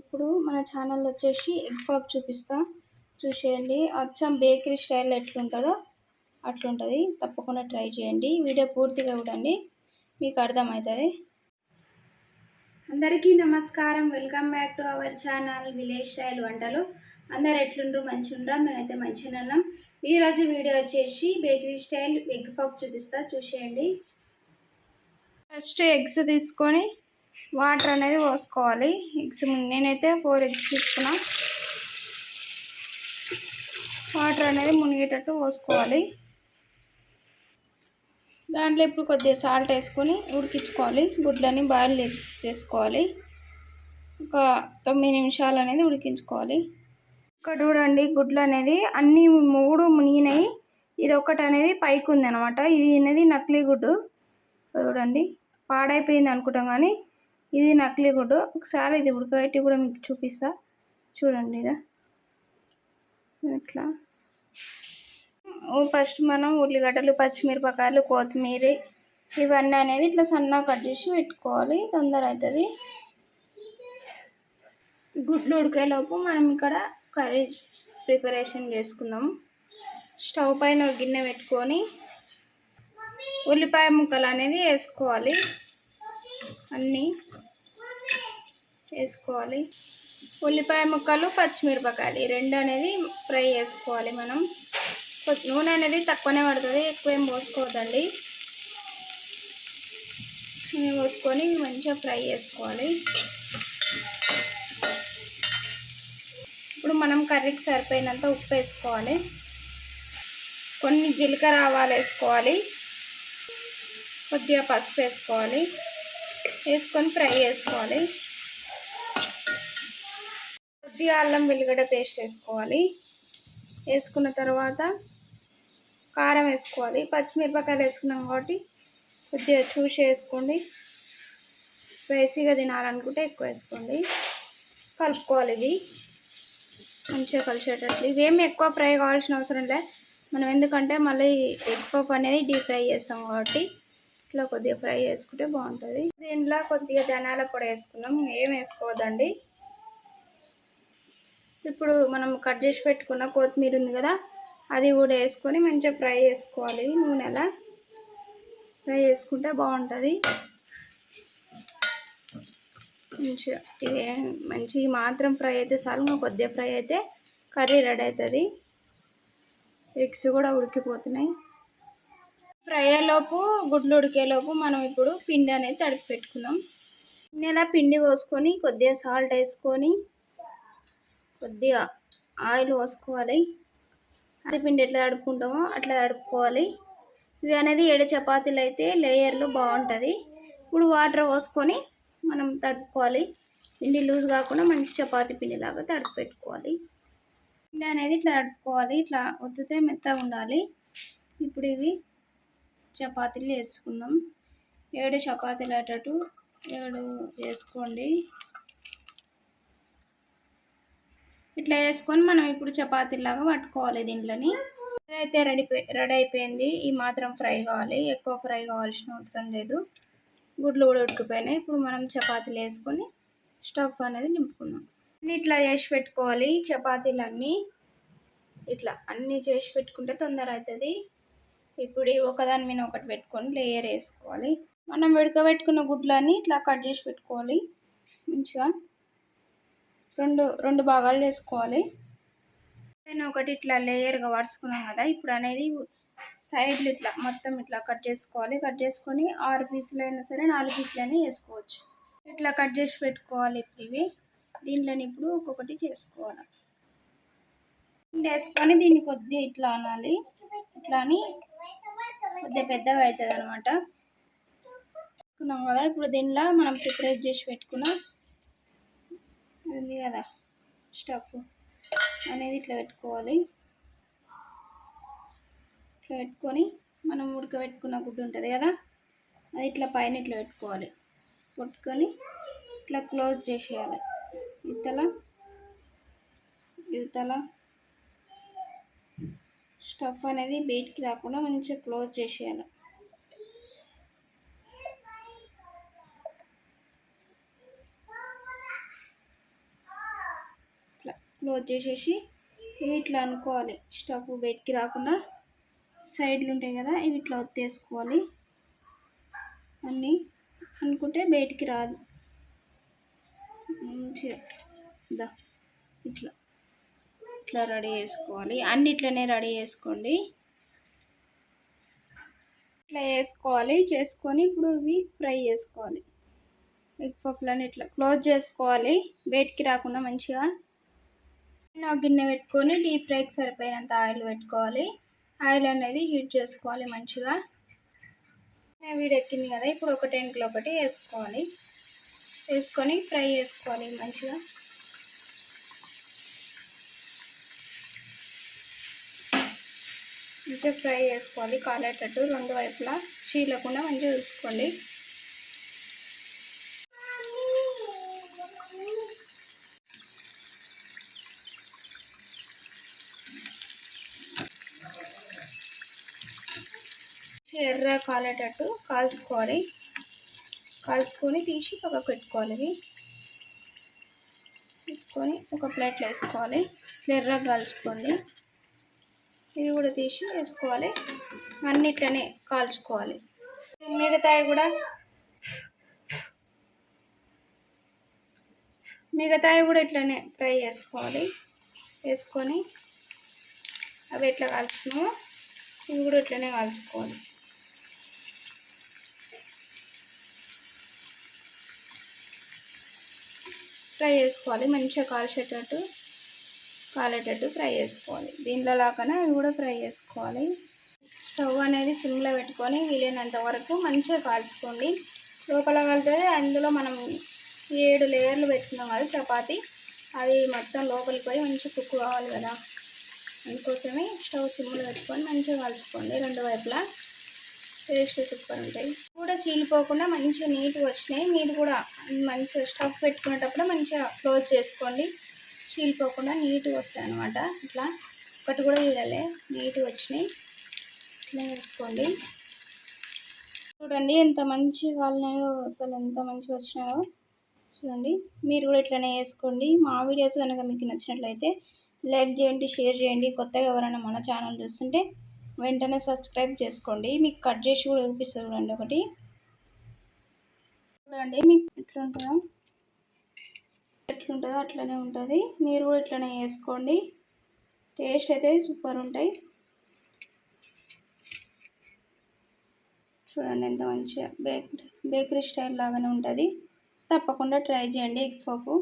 ఇప్పుడు మన ఛానల్ వచ్చేసి ఎగ్ పఫ్ చూపిస్తా. చూసేయండి. అచ్చం బేకరీ స్టైల్ ఎట్లుంటుందో అట్లుంటుంది. తప్పకుండా ట్రై చేయండి. వీడియో పూర్తిగా చూడండి. మీకు అర్థమవుతుంది. అందరికీ నమస్కారం. Welcome back to our channel village style వంటలు. అందరు ఎట్లుండ్రు? మంచిగా ఉండరా మేమైతే మంచిగా ఉన్నాం. ఈరోజు వీడియో వచ్చేసి బేకరీ స్టైల్ ఎగ్ పఫ్ చూపిస్తా. చూసేయండి. ఫస్ట్ ఎగ్స్ తీసుకొని వాటర్ అనేది పోసుకోవాలి. ఎగ్స్ నేనైతే ఫోర్ ఎగ్స్ తీసుకున్నా. వాటర్ అనేది మునిగేటట్టు పోసుకోవాలి. దాంట్లో ఇప్పుడు కొద్దిగా సాల్ట్ వేసుకొని ఉడికించుకోవాలి. గుడ్లని బాయిల్ చేసుకోవాలి. ఒక తొమ్మిది నిమిషాలు అనేది ఉడికించుకోవాలి. ఇక్కడ చూడండి గుడ్లు అనేది అన్ని మూడు మునిగినాయి. ఇది ఒకటి అనేది పైకి ఉంది అనమాట ఇది అనేది నకిలీ గుడ్డు. చూడండి. పాడైపోయింది అనుకుంటాం కానీ ఇది నకిలీ గుడ్డు ఒకసారి ఇది ఉడకబెట్టి కూడా మీకు చూపిస్తా. చూడండి ఇదా. ఇట్లా. ఫస్ట్ మనం ఉల్లిగడ్డలు పచ్చిమిరపకాయలు కొత్తిమీర ఇవన్నీ అనేది ఇట్లా సన్నగా కట్ చేసి పెట్టుకోవాలి. తొందర అవుతుంది గుడ్లు ఉడికేలోపు మనం ఇక్కడ కర్రీ ప్రిపరేషన్ చేసుకుందాం. స్టవ్ పైన గిన్నె పెట్టుకొని ఉల్లిపాయ ముక్కలు అనేది వేసుకోవాలి. అన్నీ. వేసుకోవాలి. ఉల్లిపాయ ముక్కలు పచ్చిమిరపకాయలు ఈ రెండు అనేది ఫ్రై చేసుకోవాలి మనం. నూనె అనేది తక్కువనే పడుతుంది ఎక్కువ ఏం పోసుకోవద్దండి. నూనె పోసుకొని మంచిగా ఫ్రై చేసుకోవాలి. ఇప్పుడు మనం కర్రీకి సరిపోయినంత ఉప్పు వేసుకోవాలి. కొన్ని జీలకర్ర ఆవాలు వేసుకోవాలి. కొద్దిగా పసుపు వేసుకోవాలి. వేసుకొని ఫ్రై చేసుకోవాలి. కొద్దిగా అల్లం వెల్లిగడ్డ పేస్ట్ వేసుకోవాలి. వేసుకున్న తర్వాత కారం వేసుకోవాలి. పచ్చిమిరపకాయలు వేసుకున్నాం కాబట్టి కొద్దిగా చూసి వేసుకోండి. స్పైసీగా తినాలనుకుంటే ఎక్కువ వేసుకోండి. కలుపుకోవాలి ఇవి. మంచిగా కలిసేటట్లు. ఇవేమి ఎక్కువ ఫ్రై కావాల్సిన అవసరం లే. మనం ఎందుకంటే మళ్ళీ ఎగ్ పప్పు అనేది డీప్ ఫ్రై చేస్తాం కాబట్టి ఇట్లా కొద్దిగా ఫ్రై చేసుకుంటే బాగుంటుంది. దీంట్లో కొద్దిగా ధనాల పొడి వేసుకుందాం ఏం వేసుకోవద్దండి. ఇప్పుడు మనం కట్ చేసి పెట్టుకున్న కొత్తిమీర ఉంది కదా అది కూడా వేసుకొని మంచిగా ఫ్రై చేసుకోవాలి నూనెలా. ఫ్రై చేసుకుంటే బాగుంటుంది. మంచిగా ఇది మంచి మాత్రం ఫ్రై అయితే చాలు కొద్దిగా ఫ్రై అయితే కర్రీ రెడీ అవుతుంది. ఎగ్స్ కూడా ఉడికిపోతున్నాయి. ఫ్రై అయ్యేలోపు గుడ్లు ఉడికేలోపు మనం ఇప్పుడు పిండి అనేది తడిపి పెట్టుకుందాం. గిన్నెలా పిండి పోసుకొని కొద్దిగా సాల్ట్ వేసుకొని కొద్దిగా ఆయిల్ పోసుకోవాలి. అది పిండి ఎట్లా తడుపుకుంటామో అట్లా తడుపుకోవాలి. ఇవి అనేది ఏడు చపాతీలు అయితే లేయర్లు బాగుంటుంది. ఇప్పుడు వాటర్ పోసుకొని మనం తడుపుకోవాలి. పిండి లూజ్ కాకుండా మంచి చపాతీ పిండిలాగా తడుపు పెట్టుకోవాలి. పిండి అనేది ఇట్లా తడుపుకోవాలి. ఇట్లా ఒత్తితే మెత్తగా ఉండాలి. ఇప్పుడు ఇవి చపాతీలు వేసుకుందాం. ఏడు చపాతీలు అయ్యేటట్టు ఏడు వేసుకోండి. ఇట్లా వేసుకొని మనం ఇప్పుడు చపాతీలాగా పట్టుకోవాలి దీంట్లోని. అయితే రెడీ రెడీ అయిపోయింది. ఈ మాత్రం ఫ్రై కావాలి. ఎక్కువ ఫ్రై కావాల్సిన అవసరం లేదు. గుడ్లు కూడా ఉడికిపోయినాయి. ఇప్పుడు మనం చపాతీలు వేసుకొని స్టవ్ అనేది నింపుకుందాం. ఇట్లా చేసి పెట్టుకోవాలి. చపాతీలన్నీ ఇట్లా అన్నీ చేసి పెట్టుకుంటే తొందర అవుతుంది. ఇప్పుడు ఒకదాని మీద ఒకటి పెట్టుకొని లేయర్ వేసుకోవాలి. మనం ఉడకబెట్టుకున్న గుడ్లన్నీ ఇట్లా కట్ చేసి పెట్టుకోవాలి. మంచిగా రెండు రెండు భాగాలు చేసుకోవాలి పైన ఒకటి ఇట్లా లేయర్గా వరుసుకున్నాం కదా ఇప్పుడు అనేది సైడ్లు ఇట్లా మొత్తం ఇట్లా కట్ చేసుకోవాలి. కట్ చేసుకొని ఆరు పీసులు అయినా సరే నాలుగు పీసులు అయినా వేసుకోవచ్చు. ఇట్లా కట్ చేసి పెట్టుకోవాలి ఇప్పుడు ఇవి. దీంట్లోని ఇప్పుడు ఒక్కొక్కటి చేసుకోవాలి. వేసుకొని దీన్ని కొద్దిగా ఇట్లా అనాలి. ఇట్లా అని కొద్దిగా పెద్దగా అవుతుంది అనమాట కదా ఇప్పుడు దీనిలో మనం ప్రిపేర్ చేసి పెట్టుకున్న. ఉంది కదా స్టఫ్ అనేది ఇట్లా పెట్టుకోవాలి. ఇట్లా పెట్టుకొని మనం ఉడకబెట్టుకున్న గుడ్డు ఉంటుంది కదా అది ఇట్లా పైన ఇట్లా పెట్టుకోవాలి. పెట్టుకొని ఇట్లా క్లోజ్ చేసేయాలి. ఇతల ఇవతల స్టఫ్ అనేది బయటికి రాకుండా మంచిగా క్లోజ్ చేసేయాలి. క్లోజ్ చేసేసి ఇవి ఇట్లా అనుకోవాలి. స్టవ్ బయటికి రాకుండా సైడ్లు ఉంటాయి కదా ఇవి ఇట్లా ఒత్తేసుకోవాలి. అన్నీ అనుకుంటే బయటికి రాదు. మంచిగా దా ఇట్లా ఇట్లా రెడీ చేసుకోవాలి. అన్ని ఇట్లనే రెడీ చేసుకోండి. ఇట్లా వేసుకోవాలి చేసుకొని ఇప్పుడు ఇవి ఫ్రై చేసుకోవాలి. ఎగ్ పఫ్లని ఇట్లా క్లోజ్ చేసుకోవాలి. బయటికి రాకుండా మంచిగా నా గిన్నె పెట్టుకొని డీప్ ఫ్రైకి సరిపోయినంత ఆయిల్ పెట్టుకోవాలి. ఆయిల్ అనేది హీట్ చేసుకోవాలి మంచిగా. వీడెక్కింది కదా ఇప్పుడు ఒకటి టెంట్లో ఒకటి వేసుకోవాలి. వేసుకొని ఫ్రై చేసుకోవాలి మంచిగా. మంచిగా ఫ్రై చేసుకోవాలి కాలేటట్టు రెండు వైపులా. చీలకుండా మంచిగా చూసుకోండి. ఎర్ర కాలేటట్టు కాల్చుకోవాలి. కాల్చుకొని తీసి పక్కకు పెట్టుకోవాలి ఇవి తీసుకొని ఒక ప్లేట్లో వేసుకోవాలి. ఎర్రగా కాల్చుకోండి. ఇది కూడా తీసి వేసుకోవాలి. అన్నిట్లనే కాల్చుకోవాలి. మిగతాయి కూడా మిగతాయి కూడా ఇట్లనే ఫ్రై చేసుకోవాలి. వేసుకొని అవి ఎట్లా కాల్చుకున్నామో ఇవి కూడా ఇట్లనే కాల్చుకోవాలి. ఫ్రై చేసుకోవాలి. మంచిగా కాల్చేటట్టు కాలేటట్టు ఫ్రై చేసుకోవాలి. దీంట్లో లాగానే అవి కూడా ఫ్రై చేసుకోవాలి. స్టవ్ అనేది సిమ్లో పెట్టుకొని వీలైనంత వరకు మంచిగా కాల్చుకోండి. లోపల కలితే అందులో మనం ఏడు లేయర్లు పెట్టుకున్నాం కదా చపాతి. అది మొత్తం లోపలికి పోయి మంచిగా కుక్ కావాలి కదా. అందుకోసమే స్టవ్ సిమ్లో పెట్టుకొని మంచిగా కాల్చుకోండి రెండు వైపులా. టేస్ట్ సూపర్ ఉంటాయి. కూడా చీలిపోకుండా మంచిగా నీట్గా వచ్చినాయి. మీరు కూడా మంచిగా స్టఫ్ పెట్టుకునేటప్పుడు మంచిగా క్లోజ్ చేసుకోండి. చీలిపోకుండా నీట్గా వస్తాయి అనమాట ఇట్లా ఒకటి కూడా వీడలే నీట్గా వచ్చినాయి. ఇట్లా వేసుకోండి చూడండి ఎంత మంచిగా కాలినాయో అసలు ఎంత మంచిగా వచ్చినాయో. చూడండి. మీరు కూడా ఇట్లనే వేసుకోండి మా వీడియోస్ కనుక మీకు నచ్చినట్లయితే లైక్ చేయండి షేర్ చేయండి. కొత్తగా ఎవరైనా మన ఛానల్ చూస్తుంటే వెంటనే సబ్స్క్రైబ్ చేసుకోండి. మీకు కట్ చేసి కూడా చూపిస్తుంది చూడండి ఒకటి. చూడండి మీకు ఎట్లుంటుందో. ఎట్లుంటుందో అట్లనే ఉంటుంది. మీరు కూడా ఇట్లనే వేసుకోండి టేస్ట్ అయితే సూపర్ ఉంటాయి. చూడండి ఎంత మంచిగా బేకరీ బేకరీ స్టైల్ లాగానే ఉంటుంది. తప్పకుండా ట్రై చేయండి ఎగ్ పఫ్.